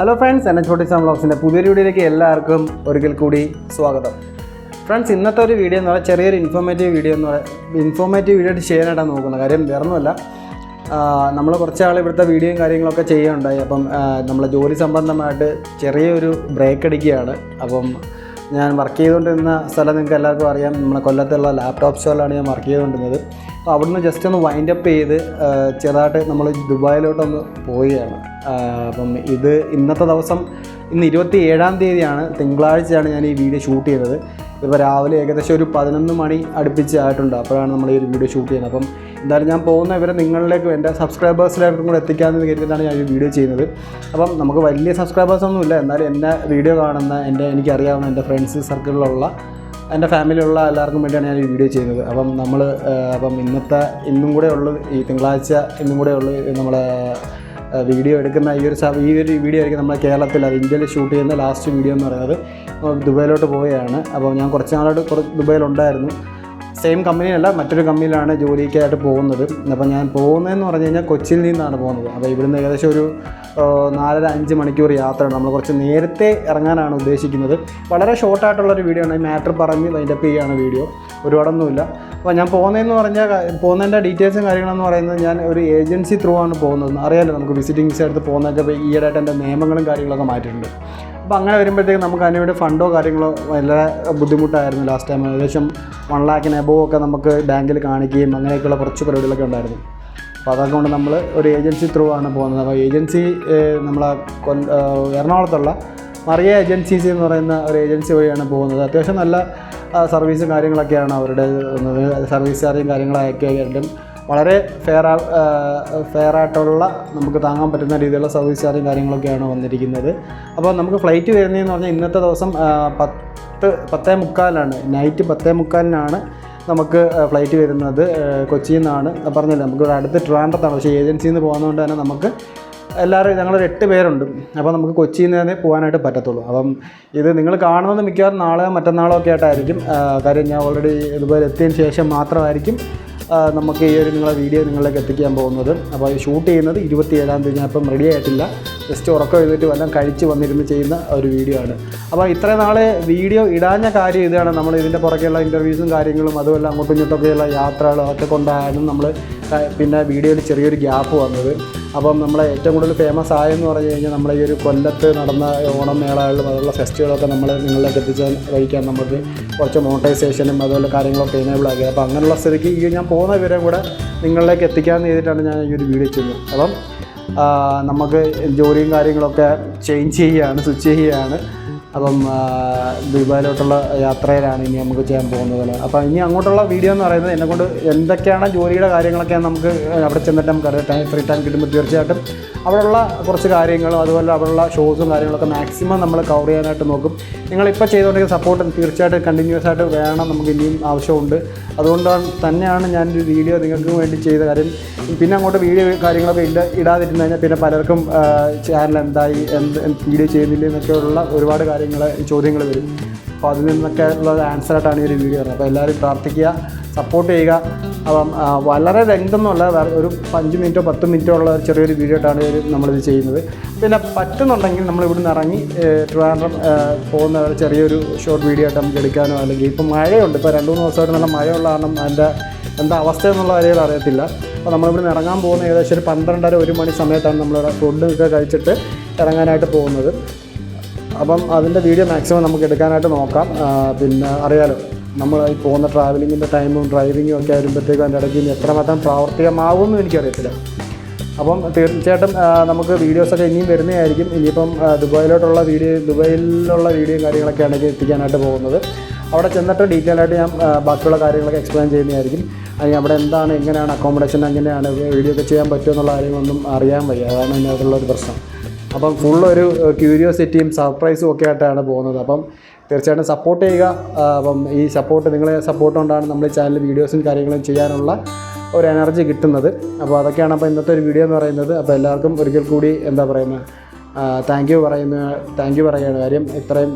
Hello friends എന്നെ ചോട്ടിസാം ബ്ലോഗ്സിന്റെ പുതിയൊരു വീഡിയോയിലേക്ക് എല്ലാവർക്കും ഒരിക്കൽ കൂടി സ്വാഗതം. ഫ്രണ്ട്സ് ഇന്നത്തെ ഒരു വീഡിയോ എന്ന് പറഞ്ഞാൽ ചെറിയൊരു ഇൻഫോർമേറ്റീവ് വീഡിയോ എന്ന് പറയുന്നത് ഇൻഫോർമേറ്റീവ് വീഡിയോ ആയിട്ട് ചെയ്യാനായിട്ടാണ് നോക്കുന്നത്. കാര്യം വേറൊന്നുമല്ല. നമ്മൾ കുറച്ച് ആൾ ഇവിടുത്തെ വീഡിയോയും കാര്യങ്ങളൊക്കെ ചെയ്യുന്നുണ്ടായി. അപ്പം നമ്മൾ ജോലി സംബന്ധമായിട്ട് ചെറിയൊരു ബ്രേക്ക് അടിക്കുകയാണ് അപ്പം ഞാൻ വർക്ക് ചെയ്തുകൊണ്ടിരുന്ന സ്ഥലം നിങ്ങൾക്ക് എല്ലാവർക്കും അറിയാം. നമ്മളെ കൊല്ലത്തുള്ള ലാപ്ടോപ്പ് സ്റ്റോറിലാണ് ഞാൻ വർക്ക് ചെയ്തുകൊണ്ടിരുന്നത്. അപ്പോൾ അവിടുന്ന് ജസ്റ്റ് ഒന്ന് വൈൻഡ് അപ്പ് ചെയ്ത് ചെറുതായിട്ട് നമ്മൾ ദുബായിലോട്ടൊന്ന് പോവുകയാണ്. അപ്പം ഇത് ഇന്നത്തെ ദിവസം ഇന്ന് ഇരുപത്തി ഏഴാം തീയതിയാണ് തിങ്കളാഴ്ചയാണ് ഞാൻ ഈ വീഡിയോ ഷൂട്ട് ചെയ്തത് ഇപ്പോൾ രാവിലെ ഏകദേശം ഒരു പതിനൊന്ന് മണി അടുപ്പിച്ച് ആയിട്ടുണ്ട്. അപ്പോഴാണ് നമ്മൾ ഈ ഒരു വീഡിയോ ഷൂട്ട് ചെയ്യുന്നത്. അപ്പം എന്തായാലും ഞാൻ പോകുന്ന ഇവരെ നിങ്ങളിലേക്ക് എന്റെ സബ്സ്ക്രൈബേഴ്സിലേക്കും കൂടെ എത്തിക്കാമെന്ന് കരുതിയിട്ടാണ് ഞാൻ ഈ വീഡിയോ ചെയ്യുന്നത്. അപ്പം നമുക്ക് വലിയ സബ്സ്ക്രൈബേഴ്സ് ഒന്നുമില്ല. എന്നാലും എന്നെ വീഡിയോ കാണുന്ന എന്റെ എനിക്കറിയാവുന്ന എന്റെ ഫ്രണ്ട്സ് സർക്കിളിലുള്ള എന്റെ ഫാമിലിയിലുള്ള എല്ലാവർക്കും വേണ്ടിയാണ് ഞാൻ ഈ വീഡിയോ ചെയ്യുന്നത്. അപ്പം നമ്മൾ അപ്പം ഇന്നത്തെ ഇന്നും കൂടെ ഉള്ളു ഈ തിങ്കളാഴ്ച ഇന്നും കൂടെ ഉള്ളു നമ്മളെ വീഡിയോ എടുക്കുന്ന ഈ ഒരു ഈ ഒരു വീഡിയോ ആയിരിക്കും നമ്മൾ കേരളത്തിൽ അത് ഇന്ത്യയിൽ ഷൂട്ട് ചെയ്യുന്ന ലാസ്റ്റ് വീഡിയോ എന്ന് പറയുന്നത്. നമ്മൾ ദുബായിലോട്ട് പോവുകയാണ്. അപ്പോൾ ഞാൻ കുറച്ച് നാളായിട്ട് കുറച്ച് ദുബായിലുണ്ടായിരുന്നു. സെയിം കമ്പനിയല്ല മറ്റൊരു കമ്പനിയിലാണ് ജോലിക്കായിട്ട് പോകുന്നത്. അപ്പോൾ ഞാൻ പോകുന്നതെന്ന് പറഞ്ഞു കഴിഞ്ഞാൽ കൊച്ചിയിൽ നിന്നാണ് പോകുന്നത്. അപ്പോൾ ഇവിടുന്ന് ഏകദേശം ഒരു നാലര അഞ്ച് മണിക്കൂർ യാത്രയാണ്. നമ്മൾ കുറച്ച് നേരത്തെ ഇറങ്ങാനാണ് ഉദ്ദേശിക്കുന്നത്. വളരെ ഷോർട്ടായിട്ടുള്ളൊരു വീഡിയോ ആണ്. ഈ മാറ്റർ പറഞ്ഞ് വൈൻഡപ്പ് ചെയ്യുകയാണ് വീഡിയോ ഒരുപാടൊന്നുമില്ല. അപ്പോൾ ഞാൻ പോകുന്നതെന്ന് പറഞ്ഞാൽ പോകുന്നതിന്റെ ഡീറ്റെയിൽസും കാര്യങ്ങളെന്ന് പറയുന്നത് ഞാൻ ഒരു ഏജൻസി ത്രൂ ആണ് പോകുന്നത്. അറിയാമല്ലോ നമുക്ക് വിസിറ്റിംഗ് വിസ എടുത്ത് പോകുന്നതൊക്കെ ഈയിടെ ഈയിടെയായിട്ട് എന്റെ നിയമങ്ങളും കാര്യങ്ങളൊക്കെ മാറ്റിയിട്ടുണ്ട്. അപ്പോൾ അങ്ങനെ വരുമ്പോഴത്തേക്ക് നമുക്ക് അതിനുവേണ്ടി ഫണ്ടോ കാര്യങ്ങളോ വളരെ ബുദ്ധിമുട്ടായിരുന്നു ലാസ്റ്റ് ടൈം ഏകദേശം വൺ ലാക്കിന് എബോവ് ഒക്കെ നമുക്ക് ബാങ്കിൽ കാണിക്കുകയും അങ്ങനെയൊക്കെയുള്ള കുറച്ച് പരിപാടികളൊക്കെ ഉണ്ടായിരുന്നു. അപ്പോൾ അതൊക്കെ കൊണ്ട് നമ്മൾ ഒരു ഏജൻസി ത്രൂ ആണ് പോകുന്നത്. അപ്പോൾ ഏജൻസി നമ്മളെ കൊല്ല എറണാകുളത്തുള്ള മറിയ ഏജൻസീസ് എന്ന് പറയുന്ന ഒരു ഏജൻസി വഴിയാണ് പോകുന്നത്. അത്യാവശ്യം നല്ല സർവീസും കാര്യങ്ങളൊക്കെയാണ് അവരുടെ സർവീസ് ചാർജും കാര്യങ്ങളൊക്കെ ആയിട്ടും വളരെ ഫെയർ ഫെയർ ആയിട്ടുള്ള നമുക്ക് താങ്ങാൻ പറ്റുന്ന രീതിയിലുള്ള സർവീസ് ചാർജും കാര്യങ്ങളൊക്കെയാണ് വന്നിരിക്കുന്നത്. അപ്പോൾ നമുക്ക് ഫ്ലൈറ്റ് വരുന്നതെന്ന് പറഞ്ഞാൽ ഇന്നത്തെ ദിവസം പത്ത് പത്തേ മുക്കാലാണ് നൈറ്റ് പത്തേ മുക്കാലിനാണ് നമുക്ക് ഫ്ലൈറ്റ് വരുന്നത്. കൊച്ചിയിൽ നിന്നാണ്. പറഞ്ഞില്ല നമുക്ക് ഇവിടെ അടുത്ത് ട്രിവാൻഡ്രത്താണ്. പക്ഷേ ഏജൻസിയിൽ നിന്ന് പോകുന്നതുകൊണ്ട് തന്നെ നമുക്ക് എല്ലാവരും ഞങ്ങളൊരു എട്ട് പേരുണ്ട്. അപ്പോൾ നമുക്ക് കൊച്ചിയിൽ നിന്ന് തന്നെ പോകാനായിട്ട് പറ്റത്തുള്ളൂ. അപ്പം ഇത് നിങ്ങൾ കാണുന്നത് മിക്കവാറും നാളെയോ മറ്റന്നാളോ ഒക്കെ ആയിട്ടായിരിക്കും. കാര്യം ഞാൻ ഓൾറെഡി ഇതുപോലെ എത്തിയതിന് ശേഷം മാത്രമായിരിക്കും നമുക്ക് ഈ ഒരു നിങ്ങളെ വീഡിയോ നിങ്ങളിലേക്ക് എത്തിക്കാൻ പോകുന്നത്. അപ്പോൾ ഷൂട്ട് ചെയ്യുന്നത് ഇരുപത്തി ഏഴാം തീയതി. ഞാൻ ഇപ്പം റെഡി ആയിട്ടില്ല. ജസ്റ്റ് ഉറക്കം എഴുതിയിട്ട് വല്ലതും കഴിച്ച് വന്നിരുന്ന് ചെയ്യുന്ന ഒരു വീഡിയോ ആണ്. അപ്പോൾ ഇത്രയും നാളെ വീഡിയോ ഇടാഞ്ഞ കാര്യം ഇതാണ്. നമ്മൾ ഇതിന്റെ പുറകെയുള്ള ഇന്റർവ്യൂസും കാര്യങ്ങളും അതുമല്ല അങ്ങോട്ടും ഇങ്ങോട്ടൊക്കെയുള്ള യാത്രകളും അതൊക്കെ കൊണ്ടായാലും നമ്മൾ പിന്നെ വീഡിയോയിൽ ചെറിയൊരു ഗ്യാപ്പ് വന്നത്. അപ്പം നമ്മളെ ഏറ്റവും കൂടുതൽ ഫേമസ് ആയെന്ന് പറഞ്ഞു കഴിഞ്ഞാൽ നമ്മളെ ഈ ഒരു കൊല്ലത്ത് നടന്ന ഓണം മേളകളിലും അതുള്ള ഫെസ്റ്റിവലൊക്കെ നമ്മൾ നിങ്ങളിലേക്ക് എത്തിച്ച കഴിക്കാൻ നമുക്ക് കുറച്ച് മോണിറ്റൈസേഷനും അതുപോലെ കാര്യങ്ങളൊക്കെ എനേബിൾ ആക്കി. അപ്പോൾ അങ്ങനെയുള്ള സ്ഥിതിക്ക് ഈ ഞാൻ പോകുന്ന വിവരം കൂടെ നിങ്ങളിലേക്ക് എത്തിക്കാമെന്ന് ചെയ്തിട്ടാണ് ഞാൻ ഈ ഒരു വീഡിയോ ചെയ്യുന്നത് അപ്പം നമുക്ക് ജോലിയും കാര്യങ്ങളൊക്കെ ചേഞ്ച് ചെയ്യുകയാണ് സ്വിച്ച് ചെയ്യുകയാണ് അപ്പം ദുബായിലോട്ടുള്ള യാത്രയിലാണ് ഇനി നമുക്ക് ചെയ്യാൻ പോകുന്നത് അപ്പം ഇനി അങ്ങോട്ടുള്ള വീഡിയോ എന്ന് പറയുന്നത് എന്നെക്കൊണ്ട് എന്തൊക്കെയാണ് ജോലിയുടെ കാര്യങ്ങളൊക്കെ നമുക്ക് അവിടെ ചെന്നിട്ട് നമുക്ക് അറിയാം. ഫ്രീ ടൈം കിട്ടുമ്പോൾ തീർച്ചയായിട്ടും അവിടെയുള്ള കുറച്ച് കാര്യങ്ങളും അതുപോലെ അവിടെയുള്ള ഷോസും കാര്യങ്ങളൊക്കെ മാക്സിമം നമ്മൾ കവർ ചെയ്യാനായിട്ട് നോക്കും. നിങ്ങളിപ്പോൾ ചെയ്തുകൊണ്ടിരിക്കുന്ന സപ്പോർട്ട് തീർച്ചയായിട്ടും കണ്ടിന്യൂസ് ആയിട്ട് വേണം നമുക്ക് ഇനിയും ആവശ്യമുണ്ട്. അതുകൊണ്ടാണ് തന്നെയാണ് ഞാനൊരു വീഡിയോ നിങ്ങൾക്ക് വേണ്ടി ചെയ്ത കാര്യം. പിന്നെ അങ്ങോട്ട് വീഡിയോ കാര്യങ്ങളൊക്കെ ഇട ഇടാതിരുന്നു കഴിഞ്ഞാൽ പിന്നെ പലർക്കും ചാനൽ എന്തായി എന്ത് വീഡിയോ ചെയ്യുന്നില്ല എന്നൊക്കെയുള്ള ഒരുപാട് കാര്യങ്ങൾ ചോദ്യങ്ങൾ വരും. അപ്പോൾ അതിൽ നിന്നൊക്കെ ഉള്ള ആൻസറായിട്ടാണ് ഈ ഒരു വീഡിയോ വരുന്നത് അപ്പോൾ എല്ലാവരും പ്രാർത്ഥിക്കുക സപ്പോർട്ട് ചെയ്യുക. അപ്പം വളരെ ലെങ്തൊന്നുമല്ല വേറെ ഒരു അഞ്ച് മിനിറ്റോ പത്ത് മിനിറ്റോ ഉള്ള ഒരു ചെറിയൊരു വീഡിയോ ആയിട്ടാണ് നമ്മളിത് ചെയ്യുന്നത്. പിന്നെ പറ്റുന്നുണ്ടെങ്കിൽ നമ്മൾ ഇവിടുന്ന് ഇറങ്ങി ട്രിവാൻഡ്രം പോകുന്ന ചെറിയൊരു ഷോർട്ട് വീഡിയോ ആയിട്ട് നമുക്ക് എടുക്കാനോ അല്ലെങ്കിൽ ഇപ്പം മഴയുണ്ട്. ഇപ്പോൾ രണ്ട് മൂന്ന് ദിവസമായിട്ട് നല്ല മഴയുള്ള കാരണം അതിന്റെ എന്താ അവസ്ഥ എന്നുള്ള കാര്യങ്ങൾ അറിയത്തില്ല. അപ്പോൾ നമ്മളിവിടുന്ന് ഇറങ്ങാൻ പോകുന്ന ഏകദേശം ഒരു പന്ത്രണ്ടര ഒരു മണി സമയത്താണ് നമ്മളിവിടെ ഫുഡൊക്കെ കഴിച്ചിട്ട് ഇറങ്ങാനായിട്ട് പോകുന്നത്. അപ്പം അതിന്റെ വീഡിയോ മാക്സിമം നമുക്ക് എടുക്കാനായിട്ട് നോക്കാം. പിന്നെ അറിയാലോ നമ്മൾ ഈ പോകുന്ന ട്രാവലിങ്ങിന്റെ ടൈമും ഡ്രൈവിങ്ങും ഒക്കെ വരുമ്പോഴത്തേക്കും അതിന്റെ ഇടയ്ക്ക് ഇനി എത്രമാത്രം പ്രാവർത്തികമാകുമെന്നും എനിക്കറിയത്തില്ല. അപ്പം തീർച്ചയായിട്ടും നമുക്ക് വീഡിയോസൊക്കെ ഇനിയും വരുന്നതായിരിക്കും. ഇനിയിപ്പം ദുബായിലോട്ടുള്ള വീഡിയോ ദുബായിലുള്ള വീഡിയോയും കാര്യങ്ങളൊക്കെ ആണെങ്കിൽ എത്തിക്കാനായിട്ട് പോകുന്നത്. അവിടെ ചെന്നിട്ട് ഡീറ്റെയിൽ ആയിട്ട് ഞാൻ ബാക്കിയുള്ള കാര്യങ്ങളൊക്കെ എക്സ്പ്ലെയിൻ ചെയ്യുന്നതായിരിക്കും. അല്ലെങ്കിൽ അവിടെ എന്താണ് എങ്ങനെയാണ് അക്കോമഡേഷൻ എങ്ങനെയാണ് വീഡിയോ ഒക്കെ ചെയ്യാൻ പറ്റുമെന്നുള്ള കാര്യങ്ങളൊന്നും അറിയാൻ വയ്യ. അതാണ് അതിനകത്തുള്ള ഒരു പ്രശ്നം. അപ്പം ഫുള്ളൊരു ക്യൂരിയോസിറ്റിയും സർപ്രൈസും ഒക്കെ ആയിട്ടാണ് പോകുന്നത്. അപ്പം തീർച്ചയായിട്ടും സപ്പോർട്ട് ചെയ്യുക. അപ്പം ഈ സപ്പോർട്ട് നിങ്ങളെ സപ്പോർട്ട് കൊണ്ടാണ് നമ്മൾ ഈ ചാനൽ വീഡിയോസും കാര്യങ്ങളും ചെയ്യാനുള്ള ഒരു എനർജി കിട്ടുന്നത്. അപ്പോൾ അതൊക്കെയാണ് അപ്പോൾ ഇന്നത്തെ ഒരു വീഡിയോ എന്ന് പറയുന്നത്. അപ്പോൾ എല്ലാവർക്കും ഒരിക്കൽ കൂടി എന്താ പറയുന്നത് താങ്ക് യു പറയുന്ന താങ്ക് യു പറയുകയാണ് കാര്യം ഇത്രയും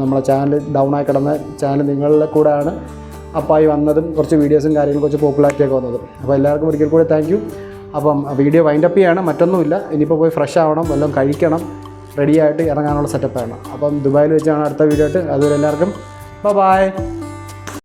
നമ്മളെ ചാനൽ ഡൗൺ ആയി കിടന്ന ചാനൽ നിങ്ങളുടെ കൂടെയാണ്. അപ്പായി വന്നതും കുറച്ച് വീഡിയോസും കാര്യങ്ങളും കുറച്ച് പോപ്പുലാരിറ്റി ഒക്കെ വന്നതും. അപ്പോൾ എല്ലാവർക്കും ഒരിക്കൽ കൂടി താങ്ക് അപ്പം വീഡിയോ വൈൻഡപ്പ് ചെയ്യാണ് മറ്റൊന്നുമില്ല. ഇനിയിപ്പോൾ പോയി ഫ്രഷ് ആവണം വല്ലതും കഴിക്കണം റെഡിയായിട്ട് ഇറങ്ങാനുള്ള സെറ്റപ്പ് സെറ്റപ്പാണ് അപ്പം ദുബായിൽ വെച്ചാണ് അടുത്ത വീഡിയോ ആയിട്ട്. അതുവരെ എല്ലാവർക്കും ബൈ